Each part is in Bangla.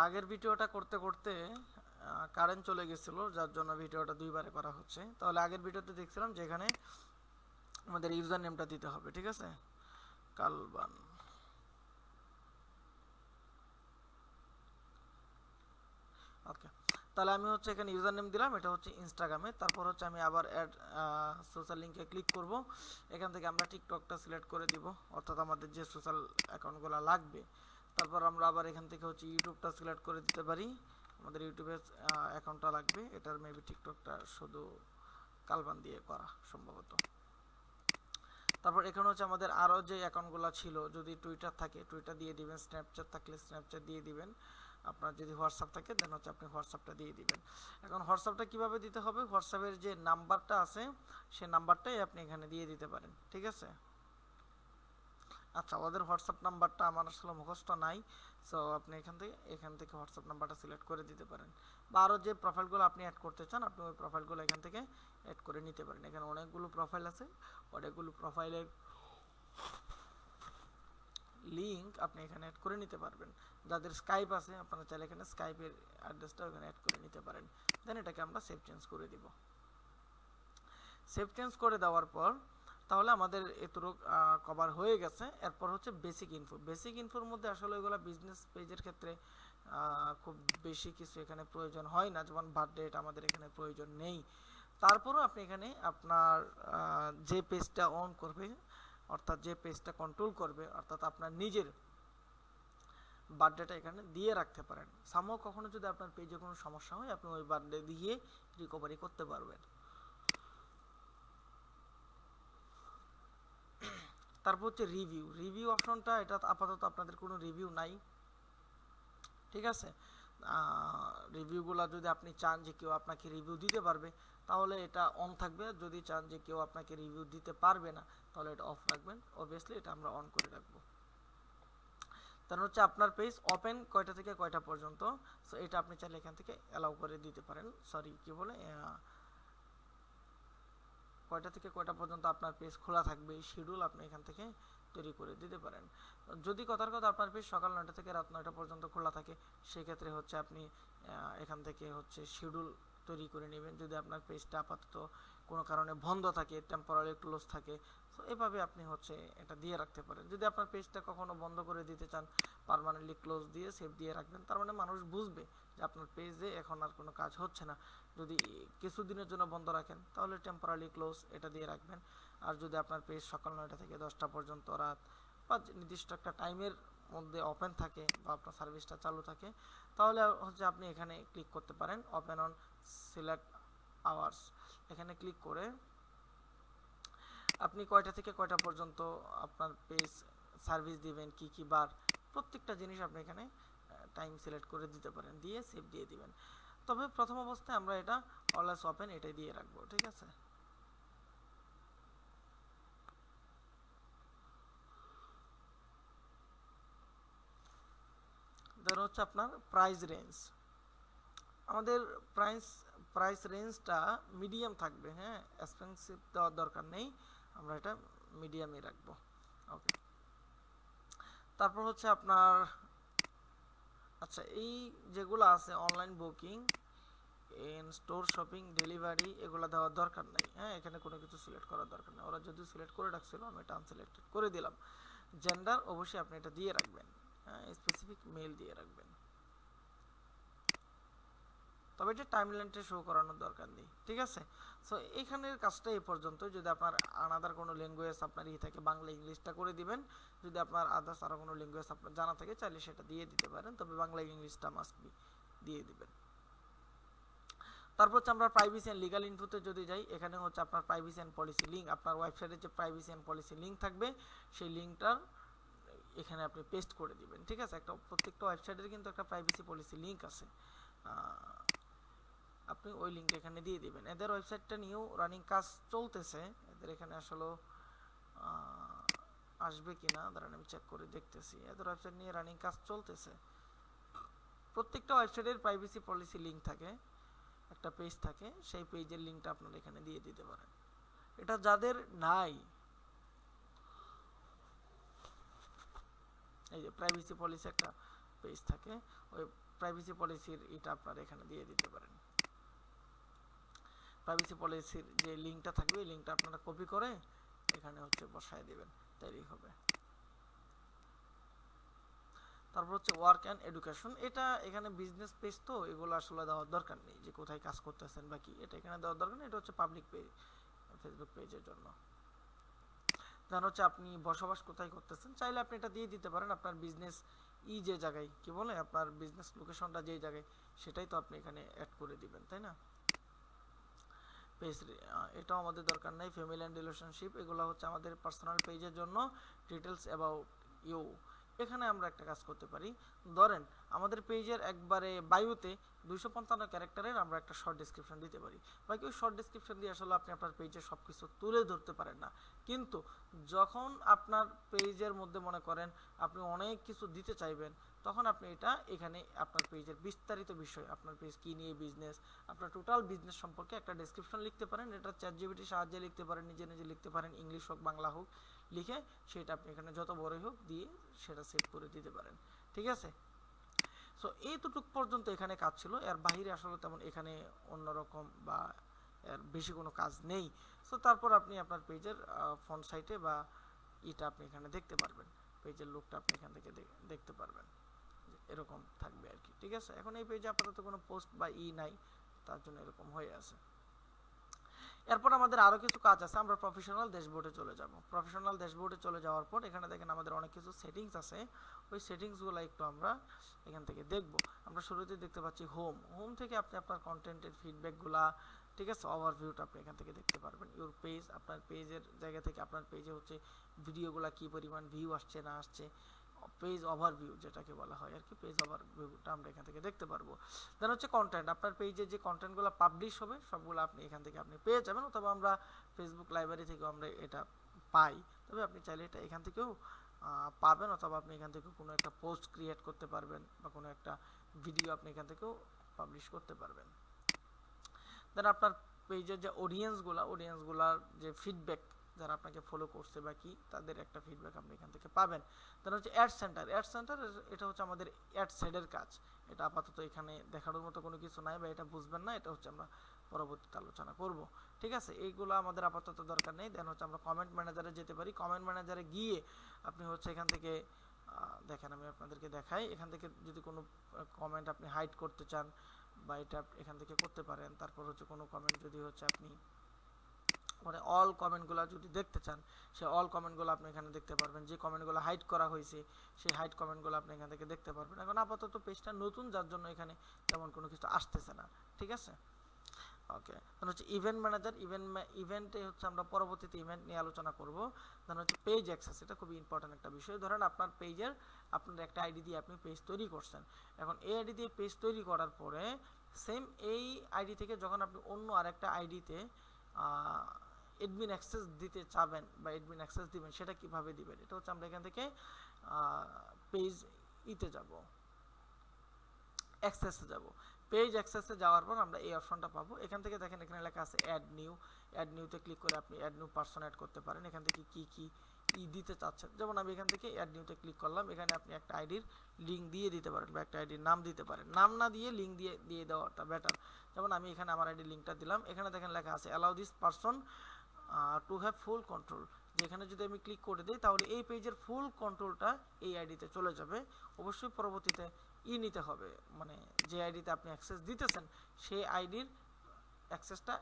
আগের ভিডিওটা করতে করতে কারেন্ট চলে গেছিল, যার জন্য ভিডিওটা দুইবারে করা হচ্ছে। তাহলে আগের ভিডিওতে দেখছিলাম যেখানে আমাদের ইউজার নেমটা দিতে হবে, ঠিক আছে? কালবান। ওকে তাহলে আমি হচ্ছে এখানে ইউজার নেম দিলাম, এটা হচ্ছে ইনস্টাগ্রামে তারপর হচ্ছে আমি আবার অ্যাড সোশ্যাল লিঙ্কে ক্লিক করব। এখান থেকে আমরা টিকটকটা সিলেক্ট করে দিব, অর্থাৎ আমাদের যে সোশ্যাল অ্যাকাউন্টগুলো লাগবে তারপর আমরা আবার এখান থেকে হচ্ছে ইউটিউবটা সিলেক্ট করে দিতে পারি। আমাদের ইউটিউবের অ্যাকাউন্টটা লাগবে। এটার মেবি টিকটকটা শুধু কালবান দিয়ে করা সম্ভবত। তারপর এখানে হচ্ছে আমাদের আরও যে অ্যাকাউন্টগুলো ছিল, যদি টুইটার থাকে টুইটার দিয়ে দিবেন স্ন্যাপচ্যাট থাকলে স্ন্যাপচ্যাট দিয়ে দিবেন। আপনার যদি হোয়াটসঅ্যাপ থাকে দেন হচ্ছে আপনি হোয়াটসঅ্যাপটা দিয়ে দিবেন। এখন হোয়াটসঅ্যাপটা কীভাবে দিতে হবে? হোয়াটসঅ্যাপের যে নাম্বারটা আছে সেই নাম্বারটাই আপনি এখানে দিয়ে দিতে পারেন। ঠিক আছে? আচ্ছা ওদের হোয়াটসঅ্যাপ নাম্বারটা আমার আসলে মুখস্থ নাই সো আপনি এখান থেকে এখান থেকে হোয়াটসঅ্যাপ নাম্বারটা সিলেক্ট করে দিতে পারেন। বা আরও যে প্রোফাইলগুলো আপনি অ্যাড করতে চান, আপনি ওই প্রোফাইলগুলো এখান থেকে অ্যাড করে নিতে পারেন। এখানে অনেকগুলো প্রোফাইল আছে, অনেকগুলো প্রোফাইলের লিঙ্ক আপনি এখানে অ্যাড করে নিতে পারবেন। যাদের স্কাইপ আছে, আপনারা চাইলে এখানে স্কাইপের অ্যাড্রেসটা এখানে অ্যাড করে নিতে পারেন। দেন এটাকে আমরা সেভ চেঞ্জ করে দিব। সেভ চেঞ্জ করে দেওয়ার পর তাহলে আমাদের এতটুক কভার হয়ে গেছে। এরপর হচ্ছে বেসিক ইনফো বেসিক ইনফোর মধ্যে আসলে ওইগুলো বিজনেস পেজের ক্ষেত্রে খুব বেশি কিছু এখানে প্রয়োজন হয় না। যেমন বার্থডে এটা আমাদের এখানে প্রয়োজন নেই। তারপরও আপনি এখানে আপনার যে পেজটা অন করবে, অর্থাৎ যে পেজটা কন্ট্রোল করবে, অর্থাৎ আপনার নিজের বার্থডেটা এখানে দিয়ে রাখতে পারেন। সামও কখনো যদি আপনার পেজে কোনো সমস্যা হয়, আপনি ওই বার্থডে দিয়ে রিকভারি করতে পারবেন। তারপর হচ্ছে রিভিউ রিভিউ অপশনটা এটা আপাতত আপনাদের কোনো রিভিউ নাই। ঠিক আছে? রিভিউগুলো যদি আপনি চান যে কেউ আপনাকে রিভিউ দিতে পারবে, তাহলে এটা অন থাকবে। যদি চান যে কেউ আপনাকে রিভিউ দিতে পারবে না, তাহলে এটা অফ রাখবেন। অবভিয়াসলি এটা আমরা অন করে রাখব। তার হচ্ছে আপনার পেজ ওপেন কয়টা থেকে কয়টা পর্যন্ত? সো এটা আপনি চাইলে এখান থেকে অ্যালাউ করে দিতে পারেন। সরি কি বলে? কয়টা থেকে কয়টা পর্যন্ত আপনার পেজ খোলা থাকবে এই শিডিউল আপনি এখান থেকে তৈরি করে দিতে পারেন। যদি কথার কথা আপনার পেজ সকাল নয়টা থেকে রাত নয়টা পর্যন্ত খোলা থাকে, সেক্ষেত্রে হচ্ছে আপনি এখান থেকে হচ্ছে শিডিউল তৈরি করে নেবেন। যদি আপনার পেজটা আপাতত কোনো কারণে বন্ধ থাকে টেম্পোরারি ক্লোজ থাকে, তো এভাবে আপনি হচ্ছে এটা দিয়ে রাখতে পারেন। যদি আপনার পেজটা কখনো বন্ধ করে দিতে চান পারমানেন্টলি ক্লোজ দিয়ে সেভ দিয়ে রাখবেন, তার মানে মানুষ বুঝবে যে আপনার পেজে এখন আর কোনো কাজ হচ্ছে না। যদি কিছুদিনের জন্য বন্ধ রাখেন, তাহলে টেম্পোরারি ক্লোজ এটা দিয়ে রাখবেন। আর যদি আপনার পেজ সকাল নয়টা থেকে দশটা পর্যন্ত রাত বা নির্দিষ্ট একটা টাইমের মধ্যে ওপেন থাকে বা আপনার সার্ভিসটা চালু থাকে, তাহলে হচ্ছে আপনি এখানে ক্লিক করতে পারেন ওপেন অন সিলেক্ট আওয়ার্স এখানে ক্লিক করে আপনি কয়টা থেকে কয়টা পর্যন্ত আপনার পেজ সার্ভিস দিবেন, কি কি বার, প্রত্যেকটা জিনিস আপনি এখানে টাইম সিলেক্ট করে দিতে পারেন, দিয়ে সেভ দিয়ে দিবেন। তবে প্রথম অবস্থায় আমরা এটা অলওয়েজ ওপেন এটাই দিয়ে রাখব, ঠিক আছে? দেন হচ্ছে আপনার প্রাইস রেঞ্জ আমাদের প্রাইস প্রাইস রেঞ্জটা মিডিয়াম থাকবে হ্যাঁ? এক্সপেন্সিভ দেওয়ার দরকার নেই। আমরা এটা মিডিয়ামই রাখব। ওকে তারপর হচ্ছে আপনার আচ্ছা এই যেগুলো আছে online booking in store shopping delivery এগুলো দেওয়ার দরকার নেই হ্যাঁ? এখানে কোনো কিছু সিলেক্ট করার দরকার নেই। ওরা যদি সিলেক্ট করে রাখছিল, আমি এটা আনসিলেক্টেড করে দিলাম। জেন্ডার অবশ্যই আপনি এটা দিয়ে রাখবেন হ্যাঁ? স্পেসিফিক মেল দিয়ে রাখবেন। তবে এটা টাইম টাইমলাইনটা শো করানোর দরকার নেই, ঠিক আছে? সো এখানের কাজটা এই পর্যন্ত যদি আপনার আনাদার কোনো ল্যাঙ্গুয়েজ আপনার ই থাকে, বাংলা, ইংলিশটা করে দিবেন। যদি আপনার আদার্স আরও কোনো ল্যাঙ্গুয়েজ আপনার জানা থাকে, চাইলে সেটা দিয়ে দিতে পারেন। তবে বাংলা, ইংলিশটা মাস্ট বি দিয়ে দিবেন। তারপর হচ্ছে আমরা প্রাইভেসি অ্যান্ড লিগাল ইনফোতে যদি যাই, এখানে হচ্ছে আপনার প্রাইভেসি অ্যান্ড পলিসি লিঙ্ক আপনার ওয়েবসাইটে যে প্রাইভেসি অ্যান্ড পলিসি লিঙ্ক থাকবে, সেই লিঙ্কটার এখানে আপনি পেস্ট করে দিবেন, ঠিক আছে? একটা প্রত্যেকটা ওয়েবসাইটের কিন্তু একটা প্রাইভেসি পলিসি লিঙ্ক আছে। আপনি ওই লিঙ্কটা এখানে দিয়ে দিবেন। এদের ওয়েবসাইটটা নিয়েও রানিং কাজ চলতেছে। এদের এখানে আসলে আসবে কি না দাঁড়ান আমি চেক করে দেখতেছি। এদের ওয়েবসাইট নিয়ে রানিং কাজ চলতেছে। প্রত্যেকটা ওয়েবসাইটের প্রাইভেসি পলিসি লিঙ্ক থাকে, একটা পেজ থাকে, সেই পেজের লিঙ্কটা আপনারা এখানে দিয়ে দিতে পারেন। এটা যাদের নাই, এই যে প্রাইভেসি পলিসি একটা পেজ থাকে, ওই প্রাইভেসি পলিসির এটা আপনারা এখানে দিয়ে দিতে পারেন। প্রাইভেসি পলিসির যে লিঙ্কটা থাকবে, এই লিঙ্কটা আপনারা কপি করে এখানে হচ্ছে বসায় দিবেন, তাইলেই হবে। তারপর হচ্ছে ওয়ার্ক অ্যান্ড এডুকেশন এটা এখানে বিজনেস পেজ তো, এগুলো আসলে দেওয়ার দরকার নেই, যে কোথায় কাজ করতেছেন বা কি, এটা এখানে দেওয়ার দরকার নেই, এটা হচ্ছে পাবলিক পেজ ফেসবুক পেজের জন্য। দেন হচ্ছে আপনি বসবাস কোথায় করতেছেন, চাইলে আপনি এটা দিয়ে দিতে পারেন, আপনার বিজনেস ই যে জায়গায়, কি বলে, আপনার বিজনেস লোকেশনটা যেই জায়গায়, সেটাই তো আপনি এখানে অ্যাড করে দিবেন, তাই না? পেজ এটাও আমাদের দরকার নাই। ফ্যামিলি অ্যান্ড রিলেশনশিপ এগুলো হচ্ছে আমাদের পার্সোনাল পেজের জন্য ডিটেলস অ্যাবাউট ইউ এখানে আমরা একটা কাজ করতে পারি। ধরেন, আমাদের পেজের একবারে বায়ুতে দুইশো পঞ্চান্ন ক্যারেক্টারের আমরা একটা শর্ট ডিসক্রিপশন দিতে পারি। বাকি ওই শর্ট ডিসক্রিপশন দিয়ে আসলে আপনি আপনার পেজে সব কিছু তুলে ধরতে পারেন না। কিন্তু যখন আপনার পেজের মধ্যে মনে করেন আপনি অনেক কিছু দিতে চাইবেন তখন আপনি এটা এখানে আপনার পেজের বিস্তারিত বিষয়, আপনার পেজ কী নিয়ে বিজনেস আপনার টোটাল বিজনেস সম্পর্কে একটা ডেসক্রিপশন লিখতে পারেন। এটা চ্যাট জিবিটির সাহায্যে লিখতে পারেন, নিজে নিজে লিখতে পারেন ইংলিশ হোক, বাংলা হোক, লিখে সেটা আপনি এখানে যত বড়ই হোক দিয়ে সেটা সেভ করে দিতে পারেন। ঠিক আছে? সো এইটুক পর্যন্ত এখানে কাজ ছিল। এর বাইরে আসলে তেমন এখানে অন্যরকম বা এর বেশি কোনো কাজ নেই। সো তারপর আপনি আপনার পেজের ফ্রন্ট সাইটে বা ইটা আপনি এখানে দেখতে পারবেন। পেজের লুকটা আপনি এখান থেকে দেখতে পারবেন। এরকম থাকবে আর কি, ঠিক আছে? এখন এই পেজে আপাতত কোনো পোস্ট বা ই নাই, তার জন্য এরকম হয়ে আছে। এরপর আমাদের আরও কিছু কাজ আছে, আমরা প্রফেশনাল ড্যাশবোর্ডে চলে যাব। প্রফেশনাল ড্যাশবোর্ডে চলে যাওয়ার পর এখানে দেখেন আমাদের অনেক কিছু সেটিংস আছে। ওই সেটিংসগুলো একটু আমরা এখান থেকে দেখব। আমরা শুরুতে দেখতে পাচ্ছি হোম হোম থেকে আপনি আপনার কন্টেন্টের ফিডব্যাকগুলা ঠিক আছে? ওভারভিউটা আপনি এখান থেকে দেখতে পারবেন। ইউর পেজ আপনার পেজের জায়গা থেকে আপনার পেজে হচ্ছে ভিডিওগুলা কি পরিমাণ ভিউ আসছে, না আসছে। পেজ ওভারভিউ যেটাকে বলা হয় আর কি পেজ ওভারভিউটা আমরা এখান থেকে দেখতে পারব। দেন হচ্ছে কন্টেন্ট আপনার পেজে যে কন্টেন্টগুলো পাবলিশ হবে, সবগুলো আপনি এখান থেকে আপনি পেয়ে যাবেন, অথবা আমরা ফেসবুক লাইব্রেরি থেকেও আমরা এটা পাই। তবে আপনি চাইলে এটা এখান থেকেও পাবেন অথবা আপনি এখান থেকে কোনো একটা পোস্ট ক্রিয়েট করতে পারবেন, বা কোনো একটা ভিডিও আপনি এখান থেকেও পাবলিশ করতে পারবেন। দেন আপনার পেজের যে অডিয়েন্সগুলো অডিয়েন্সগুলার যে ফিডব্যাক যারা আপনাকে ফলো করছে বা কি, তাদের একটা ফিডব্যাক আপনি এখান থেকে পাবেন। দেন হচ্ছে অ্যাড সেন্টার অ্যাড সেন্টার এটা হচ্ছে আমাদের অ্যাড সাইডের কাজ। এটা আপাতত এখানে দেখানোর মতো কোনো কিছু নাই বা এটা বুঝবেন না, এটা হচ্ছে আমরা পরবর্তীতে আলোচনা করব। ঠিক আছে? এইগুলো আমাদের আপাতত দরকার নেই। দেন হচ্ছে আমরা কমেন্ট ম্যানেজারে যেতে পারি। কমেন্ট ম্যানেজারে গিয়ে আপনি হচ্ছে এখান থেকে দেখেন আমি আপনাদেরকে দেখাই। এখান থেকে যদি কোনো কমেন্ট আপনি হাইড করতে চান বা এটা এখান থেকে করতে পারেন, তারপর হচ্ছে কোনো কমেন্ট যদি হচ্ছে আপনি মানে অল কমেন্টগুলো যদি দেখতে চান, সে অল কমেন্টগুলো আপনি এখানে দেখতে পারবেন। যে কমেন্টগুলো হাইড করা হয়েছে সেই হাইড কমেন্টগুলো আপনি এখান থেকে দেখতে পারবেন। এখন আপাতত পেজটা নতুন, যার জন্য এখানে তেমন কোনো কিছু আসতেছে না। ঠিক আছে? ওকে দেন হচ্ছে ইভেন্ট ম্যানেজার ইভেন্ট ইভেন্টে হচ্ছে আমরা পরবর্তীতে ইভেন্ট নিয়ে আলোচনা করব। দেন হচ্ছে পেজ অ্যাক্সেস এটা খুবই ইম্পর্ট্যান্ট একটা বিষয়। ধরেন আপনার পেজের আপনার একটা আইডি দিয়ে আপনি পেজ তৈরি করছেন। এখন এই আইডি দিয়ে পেজ তৈরি করার পরে সেম এই আইডি থেকে যখন আপনি অন্য আরেকটা আইডিতে এডমিন অ্যাক্সেস দিতে চাবেন বা এডমিন অ্যাক্সেস দিবেন, সেটা কীভাবে দিবেন? এটা হচ্ছে আমরা এখান থেকে পেজ ইতে যাব। অ্যাক্সেসে যাব। পেজ অ্যাক্সেসে যাওয়ার পর আমরা এই অপশনটা পাবো। এখান থেকে দেখেন, এখানে লেখা আছে অ্যাড নিউ অ্যাড নিউতে ক্লিক করে আপনি অ্যাড নিউ পার্সন অ্যাড করতে পারেন। এখান থেকে কি কি ই দিতে চাচ্ছেন? যেমন আমি এখান থেকে অ্যাড নিউতে ক্লিক করলাম। এখানে আপনি একটা আইডির লিঙ্ক দিয়ে দিতে পারেন বা একটা আইডির নাম দিতে পারেন। নাম না দিয়ে লিঙ্ক দিয়ে দিয়ে দেওয়াটা বেটার যেমন আমি এখানে আমার আইডির লিঙ্কটা দিলাম। এখানে দেখেন লেখা আছে allow this person to have full control যেখানে যদি আমি ক্লিক করে দিই, তাহলে এই পেজের ফুল কন্ট্রোলটা এই আইডিতে চলে যাবে। অবশ্যই পরবর্তীতে ই নিতে হবে। মানে যে আইডিতে আপনি অ্যাক্সেস দিতেছেন, সেই আইডির অ্যাক্সেসটা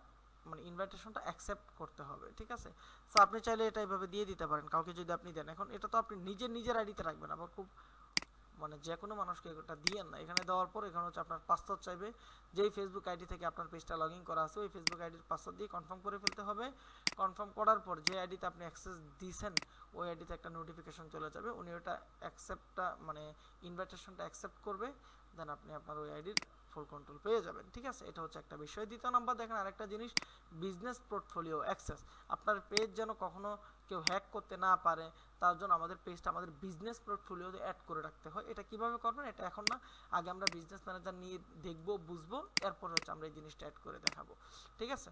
মানে ইনভাইটেশনটা অ্যাকসেপ্ট করতে হবে। ঠিক আছে? সো আপনি চাইলে এটা এইভাবে দিয়ে দিতে পারেন। কাউকে যদি আপনি দেন। এখন এটা তো আপনি নিজের নিজের আইডিতে রাখবেন। আবার খুব মানে যে কোনো মানুষকে এটা দিয়েন না। এখানে দেওয়ার পর এখানে হচ্ছে আপনার পাসওয়ার্ড চাইবে। যেই ফেসবুক আইডি থেকে আপনার পেজটা লগ করা আছে, ওই ফেসবুক আইডির পাসওয়ার্ড দিয়ে কনফার্ম করে ফেলতে হবে। কনফার্ম করার পর যে আইডিতে আপনি অ্যাক্সেস দিয়েছেন ওই আইডিতে একটা নোটিফিকেশন চলে যাবে। উনি ওটা অ্যাকসেপ্টটা মানে ইনভাইটেশনটা অ্যাকসেপ্ট করবে। দেন আপনি আপনার ওই আইডির ফুল কন্ট্রোল পেয়ে যাবেন, ঠিক আছে? এটা হচ্ছে একটা বিষয়। দ্বিতীয় নাম্বার দেখেন, আরেকটা জিনিস বিজনেস পোর্টফোলিও অ্যাক্সেস আপনার পেজ যেন কখনো কেউ হ্যাক করতে না পারে, তার জন্য আমাদের পেজটা আমাদের বিজনেস পোর্টফোলিওতে অ্যাড করে রাখতে হয়। এটা কীভাবে করবেন? এটা এখন না, আগে আমরা বিজনেস ম্যানেজার নিয়ে দেখব, বুঝব, এরপর হচ্ছে আমরা এই জিনিসটা অ্যাড করে দেখাবো, ঠিক আছে?